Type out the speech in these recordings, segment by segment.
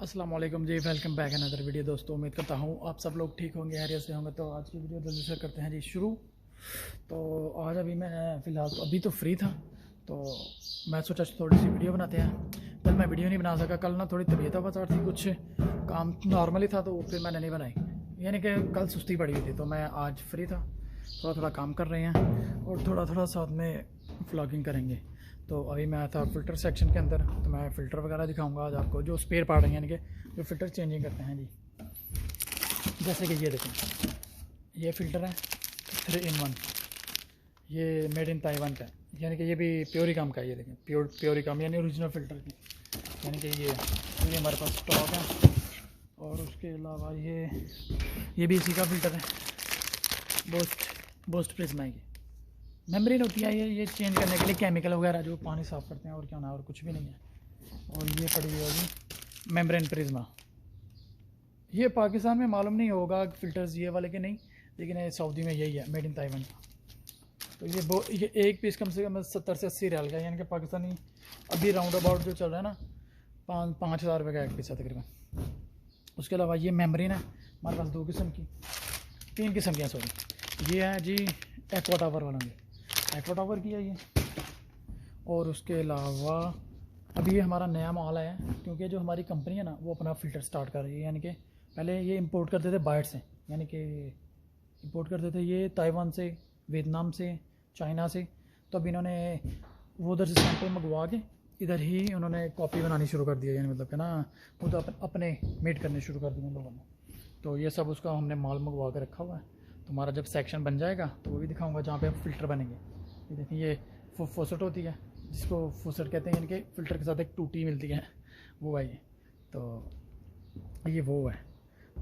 वालेकुम जी welcome back another video दोस्तों। उम्मीद करता हूँ आप सब लोग ठीक होंगे हैरियत से होंगे। तो आज की वीडियो जल्दी से करते हैं जी शुरू। तो आज अभी मैं, फ़िलहाल तो अभी तो फ्री था तो मैं सोचा थोड़ी सी वीडियो बनाते हैं। कल मैं वीडियो नहीं बना सका, कल ना थोड़ी तबीयत बचार थी, कुछ काम नॉर्मली था तो फिर मैंने नहीं बनाई। यानी कि कल सुस्ती पड़ी हुई थी तो मैं आज फ्री था। थोड़ा थोड़ा काम कर रहे हैं और थोड़ा थोड़ा साथ में व्लॉगिंग करेंगे। तो अभी मैं आया था फ़िल्टर सेक्शन के अंदर तो मैं फ़िल्टर वगैरह दिखाऊँगा आज आपको, जो स्पेयर पार्ट हैं यानी कि जो फ़िल्टर चेंजिंग करते हैं जी। जैसे कि ये देखें, ये फ़िल्टर है थ्री इन वन ये मेड इन ताइवान का है, यानी कि ये भी प्योरी काम का ये देखें प्योर प्योरी काम यानी ओरिजिनल फ़िल्टर की। यानी कि ये ये हमारे पास स्टॉक है, और उसके अलावा ये ये भी इसी का फ़िल्टर है बोस्ट बोस्ट प्रिज्मा की मेम्ब्रेन होती है, ये ये चेंज करने के लिए केमिकल वगैरह जो पानी साफ़ करते हैं, और क्या ना, और कुछ भी नहीं है। और ये पड़ी हुई होगी मेम्ब्रेन प्रिज्मा ये पाकिस्तान में मालूम नहीं होगा फ़िल्टर्स ये वाले के नहीं, लेकिन सऊदी में यही है मेड इन ताइवान तो ये बो, ये एक पीस कम से कम सत्तर से अस्सी रियाल का यानी कि पाकिस्तानी अभी राउंड अबाउट जो चल रहा है ना, पाँच पाँच हज़ार रुपये का एक पीस है तकरीबन। उसके अलावा ये मेम्ब्रेन है, हमारे पास दो किस्म की, तीन किस्म की हैं सॉरी ये है जी एक्वा टावर वालों। की एक्वा टावर की है ये। और उसके अलावा अभी ये हमारा नया माल है क्योंकि जो हमारी कंपनी है ना वो अपना फ़िल्टर स्टार्ट कर रही है यानी कि पहले ये इंपोर्ट करते थे बाइट से यानी कि इंपोर्ट करते थे ये ताइवान से वियतनाम से चाइना से। तो अब इन्होंने वो उधर से सैंपल मंगवा के इधर ही उन्होंने कॉपी बनानी शुरू कर दिया यानी मतलब कि ना खुद अप, अपने मेड करने शुरू कर दिए लोगों ने। तो ये सब उसका हमने माल मंगवा के रखा हुआ है। तो हमारा जब सेक्शन बन जाएगा तो वो भी दिखाऊँगा जहाँ पे फ़िल्टर बनेंगे। ये देखिए ये फोसट होती है, जिसको फोसट कहते हैं इनके फ़िल्टर के साथ एक टूटी मिलती है, वो है। ये तो ये वो है।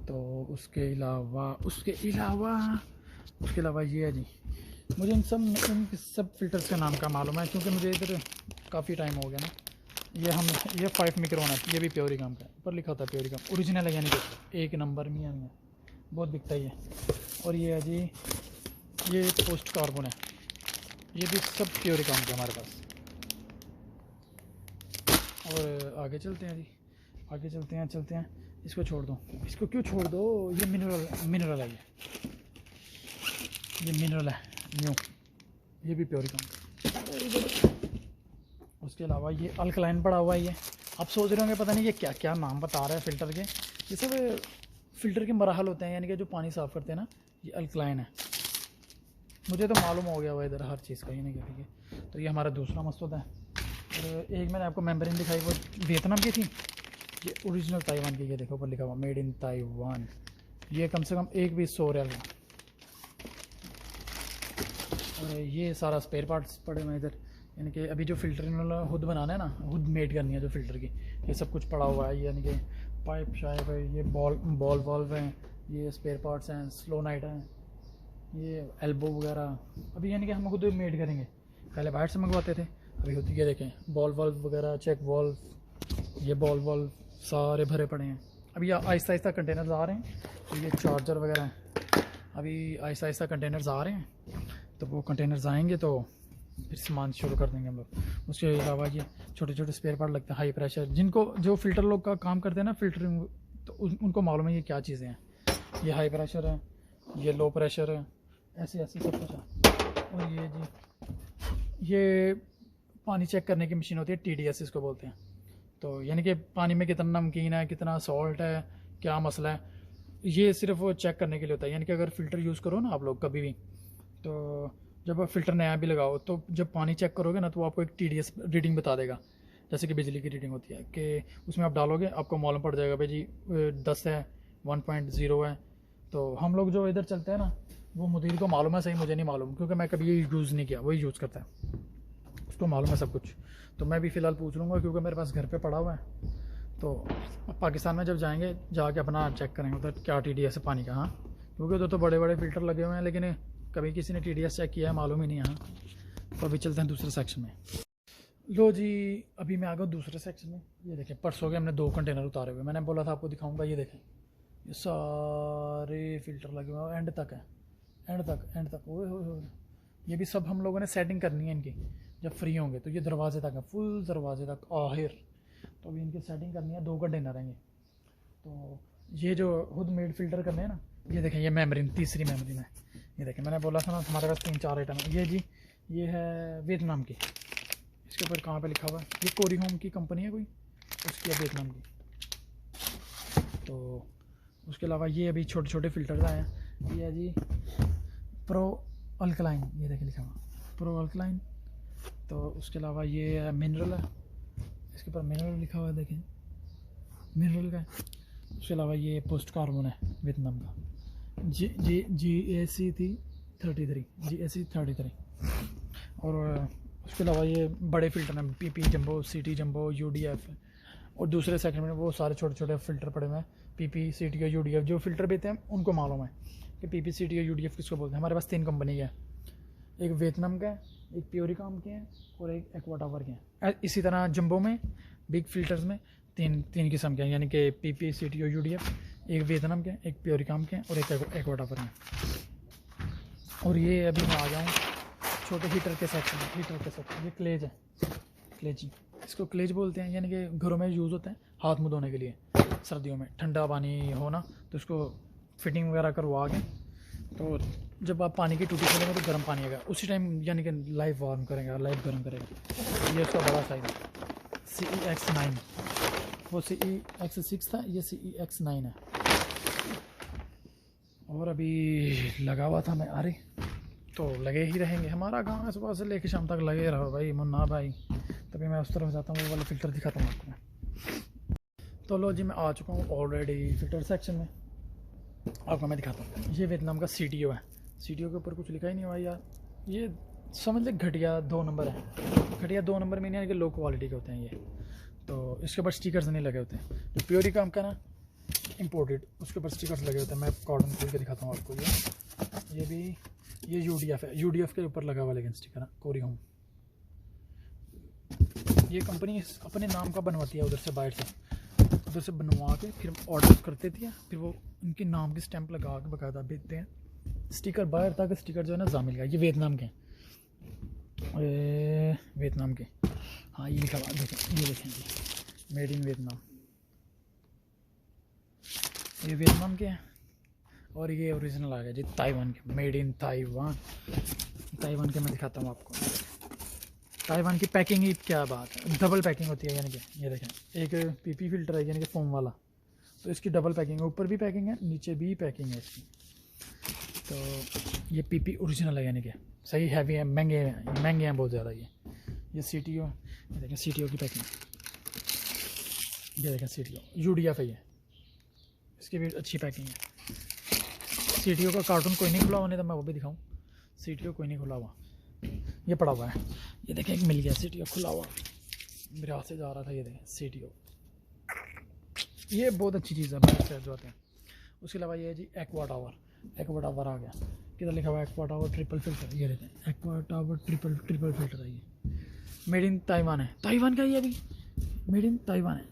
तो उसके अलावा उसके अलावा उसके अलावा ये है जी। मुझे इन सब इन सब फ़िल्टर्स का नाम का मालूम है, क्योंकि मुझे इधर काफ़ी टाइम हो गया ना। ये हम, ये फाइव मिक्रोन है, ये भी प्योरी काम का ऊपर लिखा होता है प्योरी काम। ओरिजिनल है, यानी कि एक नंबर में बहुत बिकता ही है और ये है जी, ये पोस्ट कार्बन है। ये भी सब प्योरी काम के हमारे पास। और आगे चलते हैं जी। आगे चलते हैं चलते हैं। इसको छोड़ दो। इसको क्यों छोड़ दो? ये मिनरल मिनरल है ये। ये मिनरल है न्यू ये भी प्योरी काम उसके अलावा ये अल्कलाइन पड़ा हुआ है ये। आप सोच रहे होंगे, पता नहीं ये क्या क्या नाम बता रहा है फ़िल्टर के? ये सब फ़िल्टर के मराहल होते हैं, यानी कि जो पानी साफ़ करते हैं ना, ये अल्कलाइन है। मुझे तो मालूम हो गया हुआ इधर हर चीज़ का, ये नहीं ठीक है। तो ये हमारा दूसरा मकसद है। और एक मैंने आपको मेम्बरिन दिखाई, वो वियतनाम की थी? ये ओरिजिनल ताइवान की, ये देखो, ऊपर लिखा हुआ मेड इन ताइवान ये कम से कम एक भी सौ का और ये सारा स्पेयर पार्ट्स पड़े हुए इधर। यानी कि अभी जो फ़िल्टर खुद बनाना है ना, खुद मेड करनी है जो फ़िल्टर की, ये सब कुछ पड़ा हुआ है। यानी कि पाइप शाइप है, ये बॉल बॉल वॉल्व हैं, ये स्पेयर पार्ट्स हैं स्लो नाइट हैं। ये एल्बो वगैरह। अभी यानी कि हम खुद मेड करेंगे। पहले बाहर से मंगवाते थे अभी होती क्या देखें बॉल वॉल्व वगैरह चेक वॉल्व ये बॉल वॉल्व सारे भरे पड़े हैं। अभी आहिस्ता आहिस्ता कंटेनर्स आ रहे हैं तो ये चार्जर वगैरह हैं। अभी आहिस्ता आहिस्ता कंटेनर्स आ रहे हैं तो वो कंटेनर्स आएँगे तो फिर सामान शुरू कर देंगे हम लोग। उसके अलावा ये छोटे छोटे स्पेयर पार्ट लगते हैं हाई प्रेशर जिनको जो फ़िल्टर लोग का काम करते हैं ना फिल्टरिंग तो उन, उनको मालूम है ये क्या चीज़ें हैं। ये हाई प्रेशर है ये लो प्रेशर है ऐसे ऐसे सब कुछ और ये जी, ये पानी चेक करने की मशीन होती है टीडीएस इसको बोलते हैं। तो यानी कि पानी में कितना नमकीन है, कितना सॉल्ट है, क्या मसला है, ये सिर्फ़ चेक करने के लिए होता है। यानी कि अगर फ़िल्टर यूज़ करो ना आप लोग कभी भी तो जब आप फ़िल्टर नया भी लगाओ तो जब पानी चेक करोगे ना तो आपको एक टीडीएस रीडिंग बता देगा। जैसे कि बिजली की रीडिंग होती है कि उसमें आप डालोगे, आपको मालूम पड़ जाएगा, भाई जी दस है वन पॉइंट ज़ीरो है। तो हम लोग जो इधर चलते हैं ना वो मुदीर को मालूम है, सही मुझे नहीं मालूम, क्योंकि मैं कभी ये यूज़ नहीं किया वही यूज़ करता है। उसको मालूम है सब कुछ। तो मैं भी फ़िलहाल पूछ लूँगा, क्योंकि मेरे पास घर पर पड़ा हुआ है। तो पाकिस्तान में जब जाएँगे, जाके अपना चेक करेंगे उधर, क्या टी डी एस है, पानी का हाँ? क्योंकि उधर तो बड़े बड़े फ़िल्टर लगे हुए हैं, लेकिन कभी किसी ने टी डी एस चेक किया है, मालूम ही नहीं है हाँ? तो अभी चलते हैं दूसरे सेक्शन में। लो जी, अभी मैं आ गया दूसरे सेक्शन में। ये देखें, परसों के हमने दो कंटेनर उतारे हुए मैंने बोला था आपको दिखाऊँगा, ये देखें। ये सारे फ़िल्टर लगे हुए हैं एंड तक है। एंड तक एंड तक। ओए होए ये भी सब हम लोगों ने सेटिंग करनी है इनकी, जब फ्री होंगे। तो ये दरवाजे तक है फुल दरवाजे तक आहिर तो अभी इनकी सेटिंग करनी है, दो कंटेनर हैं ये तो ये जो खुद मेड फ़िल्टर करने हैं ना, ये देखें, ये मेमोरी तीसरी मेमोरी में। ये देखें, मैंने बोला था ना हमारे पास तीन चार आइटम है। ये जी, ये है वियतनाम की। इसके ऊपर कहाँ पे लिखा हुआ है? ये कोरी होम की कंपनी है कोई? उसकी है वियतनाम की। तो उसके अलावा ये अभी छोटे छोटे फ़िल्टर आए हैं। ये है जी प्रो अल्कलाइन ये देखें लिखा हुआ प्रो अल्कलाइन तो उसके अलावा ये मिनरल है, इसके ऊपर मिनरल लिखा हुआ है, देखें। मिनरल का उसके अलावा ये पोस्ट कार्बन है, वियतनाम का। जी जी जी ए सी थी thirty three G A C thirty three और उसके अलावा ये बड़े फ़िल्टर हैं P P jumbo C T jumbo U D F और दूसरे सेकंड में वो सारे छोटे छोटे फ़िल्टर पड़े हुए हैं। P P C T U D F जो फ़िल्टर बेचते हैं, उनको मालूम है कि P P C T U D F किसको बोलते हैं। हमारे पास तीन कंपनी हैं। एक वियतनाम का है, एक प्योरिकॉम के हैं और एक एक्वा टावर के हैं। इसी तरह जम्बो में बिग फिल्टर्स में तीन तीन किस्म के हैं, यानी कि पी पी सी टी और यू डी एफ़ एक वियतनाम के एक प्योरिकॉम के हैं और एक एक्वा टावर के और ये अभी मैं आ जाऊँ छोटे हीटर के सेक्शन हीटर के सेक्शन ये क्लेज है क्लेजी इसको क्लेज बोलते हैं, यानी कि घरों में यूज़ होते हैं, हाथ मुँह धोने के लिए, सर्दियों में। ठंडा पानी हो ना तो इसको फिटिंग वगैरह करवा के तो जब आप पानी की टूटी खोलेंगे तो गर्म पानी आएगा। उसी टाइम यानी कि लाइफ वार्म करेगा लाइफ गर्म करेगा। ये उसका बड़ा साइज़ है। सी ई एक्स नाइन वो सी ई एक्स सिक्स था, ये सी ई एक्स नाइन है। और अभी लगा हुआ था मैं अरे तो लगे ही रहेंगे। हमारा गाँव सुबह से लेके शाम तक लगे रहो भाई, मुन्ना भाई। तभी मैं उस तरफ़ जाता हूँ, वो वाला फ़िल्टर दिखाता हूँ आपको मैं। तो लो जी, मैं आ चुका हूँ ऑलरेडी फ़िल्टर सेक्शन में। आपको मैं दिखाता हूँ। ये वियतनाम का सीटीओ है। सीटीओ के ऊपर कुछ लिखा ही नहीं हुआ यार। ये समझ ले घटिया दो नंबर है। घटिया दो नंबर में नहीं यानी कि लो क्वालिटी के होते हैं ये। तो इसके ऊपर स्टिकर्स नहीं लगे होते। हैं जो प्योरी काम का ना इम्पोर्टेड उसके ऊपर स्टिकर्स लगे होते हैं। मैं कॉटन खोल के दिखाता हूँ आपको ये। ये भी ये यूडीएफ है। यूडीएफ के ऊपर लगा हुआ लेकिन स्टिकर है होम ये कंपनी अपने नाम का बनवाती है उधर से बाहर से। उधर से बनवा के फिर ऑर्डर कर देती है फिर वो उनके नाम की स्टैंप लगा के बकायदा भेजते हैं। स्टिकर बाहर तक स्टिकर जो है ना जामिल का ये वियतनाम के हैं। वियतनाम के। हाँ ये लिखा देखें, ये देखें मेड इन वियतनाम ये वियतनाम के हैं। और ये ओरिजिनल आ गया जी, ताइवान के मेड इन ताइवान। ताइवान के मैं दिखाता हूँ आपको। ताइवान की पैकिंग ही क्या बात है? डबल पैकिंग होती है, यानी कि, ये देखें, एक पीपी फ़िल्टर है, यानी कि फोम वाला। तो इसकी डबल पैकिंग है, ऊपर भी पैकिंग है, नीचे भी पैकिंग है इसकी। तो ये पीपी ओरिजिनल है, यानी कि, सही हैवी है, महँगे हैं महँगे हैं बहुत ज़्यादा ये। ये सी टी ओ देखें सी टी ओ की पैकिंग ये देखें C T O U D F है ये। इसकी भी अच्छी पैकिंग है। सी का कार्टून कोई नहीं खुला हुआ, नहीं तो मैं वो भी दिखाऊँ। सी कोई नहीं खुला हुआ। ये पड़ा हुआ है। ये देखें, एक मिल गया सी खुला हुआ। मेरे हाथ से जा रहा था ये देखें सी ये बहुत अच्छी चीज़ है बाहर से जो आते हैं। उसके अलावा ये है जी एक्वा टावर एक्वा टावर आ गया। किधर लिखा हुआ है एक्वा टावर ट्रिपल फ़िल्टर ये रहते हैं aqua tower triple triple filter है ये। मेड इन ताइवान है। ताइवान का ये अभी। मेड इन ताइवान है।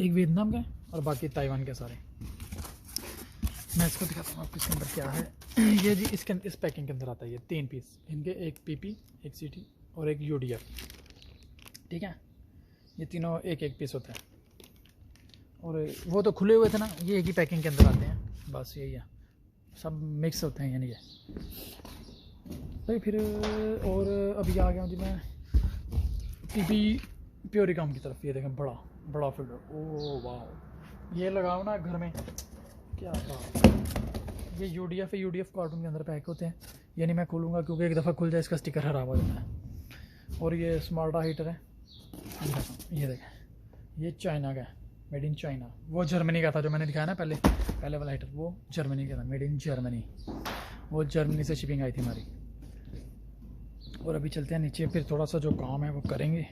एक वियतनाम का है और बाकी ताइवान के सारे। मैं इसको दिखाता हूँ आपको इसके अंदर क्या है। ये जी, इसके इस पैकिंग के अंदर आता है ये तीन पीस। इनके एक पीपी, एक सीटी और एक यूडीएफ। ठीक है? ये तीनों एक एक पीस होता है। और वो तो खुले हुए थे ना, ये एक ही पैकिंग के अंदर आते हैं। बस यही है। सब मिक्स होते हैं, यानी ये। भाई फिर, और अभी आ गया हूँ जी मैं पीपी काम की तरफ़। ये देखें, बड़ा बड़ा फ़िल्टर ओ वाह ये लगाओ ना घर में। क्या ये U D F U D F carton के अंदर पैक होते हैं। यानी मैं खोलूँगा क्योंकि एक दफ़ा खुल जाए, इसका स्टिकर खराब हो जाता है। और ये स्मार्टा हीटर है। ये ये देखें। ये चाइना का है मेड इन चाइना वो जर्मनी का था जो मैंने दिखाया ना पहले पहले वाला हीटर वो जर्मनी का था मेड इन जर्मनी वो जर्मनी से शिपिंग आई थी हमारी। और अभी चलते हैं नीचे, फिर थोड़ा सा जो काम है वो करेंगे।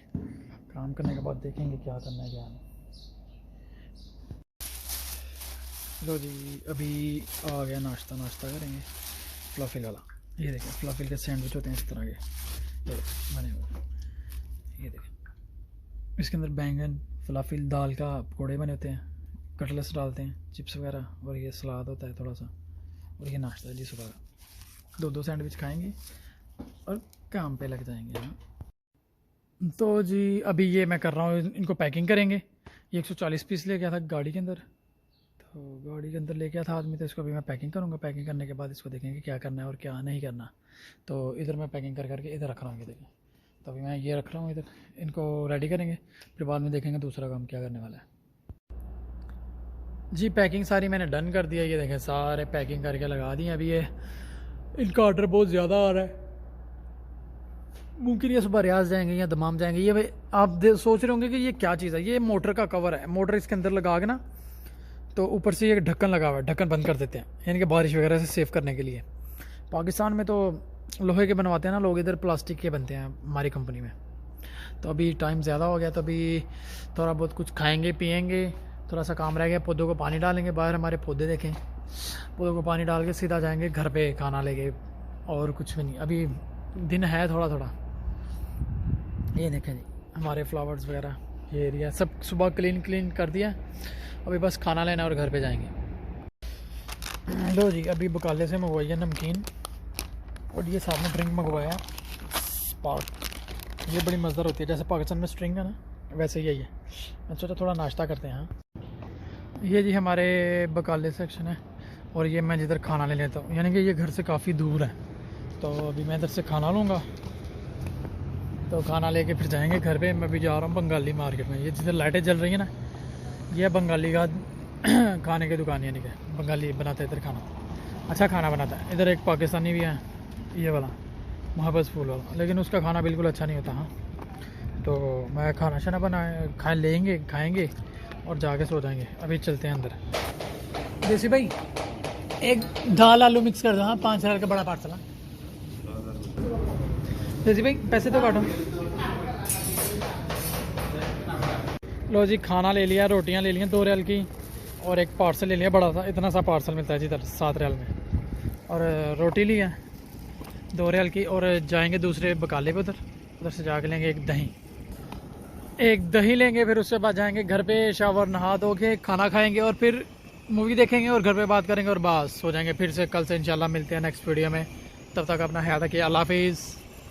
काम करने के बाद देखेंगे क्या करना है, क्या नहीं। लो जी, अभी आ गया नाश्ता नाश्ता करेंगे। फ्लफिल वाला। ये देखें, फ्लफिल के सैंडविच होते हैं इस तरह के। ये बने हुए। ये देखें। इसके अंदर बैंगन, फलाफिल, दाल का पकौड़े बने होते हैं। कटलेस डालते हैं, चिप्स वगैरह, और ये सलाद होता है थोड़ा सा। और ये नाश्ता जी सुबह का दो दो सैंडविच खाएँगे, और काम पे लग जाएँगे हाँ। तो जी, अभी ये मैं कर रहा हूँ इनको पैकिंग करेंगे। ये 140 पीस ले गया था गाड़ी के अंदर। तो गाड़ी के अंदर लेके आया था आदमी तो इसको अभी मैं पैकिंग करूँगा। पैकिंग करने के बाद इसको देखेंगे क्या करना है और क्या नहीं करना। तो इधर मैं पैकिंग कर करके इधर रख रहा हूँ, ये देखिए। तो अभी मैं ये रख रहा हूँ इधर। इनको रेडी करेंगे, फिर बाद में देखेंगे दूसरा काम क्या करने वाला है। जी पैकिंग सारी मैंने डन कर दिया ये देखें सारे पैकिंग करके लगा दिए अभी ये। इनका ऑर्डर बहुत ज़्यादा आ रहा है। मुमकिन ये सुबह रियाज जाएँगे या दमाम जाएँगे। ये भाई, आप सोच रहे होंगे कि ये क्या चीज़ है? ये मोटर का कवर है। मोटर इसके अंदर लगा के ना तो ऊपर से ये ढक्कन लगा हुआ है, ढक्कन बंद कर देते हैं, यानी कि बारिश वगैरह से सेव करने के लिए। पाकिस्तान में तो लोहे के बनवाते हैं ना लोग, इधर प्लास्टिक के बनते हैं हमारी कंपनी में। तो अभी टाइम ज़्यादा हो गया तो अभी थोड़ा बहुत कुछ खाएँगे पियेंगे थोड़ा सा काम रह गया, पौधों को पानी डालेंगे, बाहर हमारे पौधे देखें। पौधों को पानी डाल के सीधा जाएँगे घर पे खाना लेके, और कुछ भी नहीं। अभी दिन है थोड़ा थोड़ा। ये देखें जी, हमारे फ्लावर्स वगैरह, ये एरिया सब सुबह क्लीन क्लीन कर दिया। अभी बस खाना लेना और घर पे जाएँगे। लो जी, अभी बकाले से मंगवाई है नमकीन। और ये साथ में ड्रिंक मंगवाया स्पार्क ये बड़ी मज़ेदार होती है, जैसे पाकिस्तान में स्ट्रिंग है ना, वैसे यही है अच्छा तो थोड़ा नाश्ता करते हैं हाँ। ये जी हमारे बकाले सेक्शन है, और ये मैं जिधर खाना ले लेता हूँ। यानी कि ये घर से काफ़ी दूर है। तो अभी मैं इधर से खाना लूँगा। तो खाना लेके फिर जाएँगे घर पे। मैं भी जा रहा हूँ बंगाली मार्केट में। ये जिधर लाइटें जल रही हैं ना ये बंगाली का खाने की दुकान यानी कि बंगाली बनाता है इधर खाना। अच्छा खाना बनाता है। इधर एक पाकिस्तानी भी है, ये वाला मोहब्बत फूल वाला। लेकिन उसका खाना बिल्कुल अच्छा नहीं होता हाँ। तो मैं खाना शाना बनाए खा लेंगे, खाएँगे और जाके सो जाएँगे। अभी चलते हैं अंदर। देसी भाई, एक दाल आलू मिक्स कर दो हाँ पाँच हज़ार का बड़ा पार्सल हाँ। देसी भाई, पैसे तो काटो। लो जी, खाना ले लिया, रोटियाँ ले लिया, दो रियल की, और एक पार्सल ले लिया, बड़ा सा, इतना सा पार्सल मिलता है जी इधर, सात रियल में। और, रोटी लिया दो रियल की, और जाएँगे दूसरे बकाले पे उधर उधर से जाके लेंगे एक दही। एक दही लेंगे, फिर उसके बाद जाएँगे घर पे, शावर, नहा धो के, खाना खाएँगे, और फिर मूवी देखेंगे, और घर पे बात करेंगे, और बस हो जाएँगे फिर से, कल से इंशाल्लाह मिलते हैं नेक्स्ट वीडियो में। तब तक अपना ख्याल रखिए, अल्लाह हाफिज़।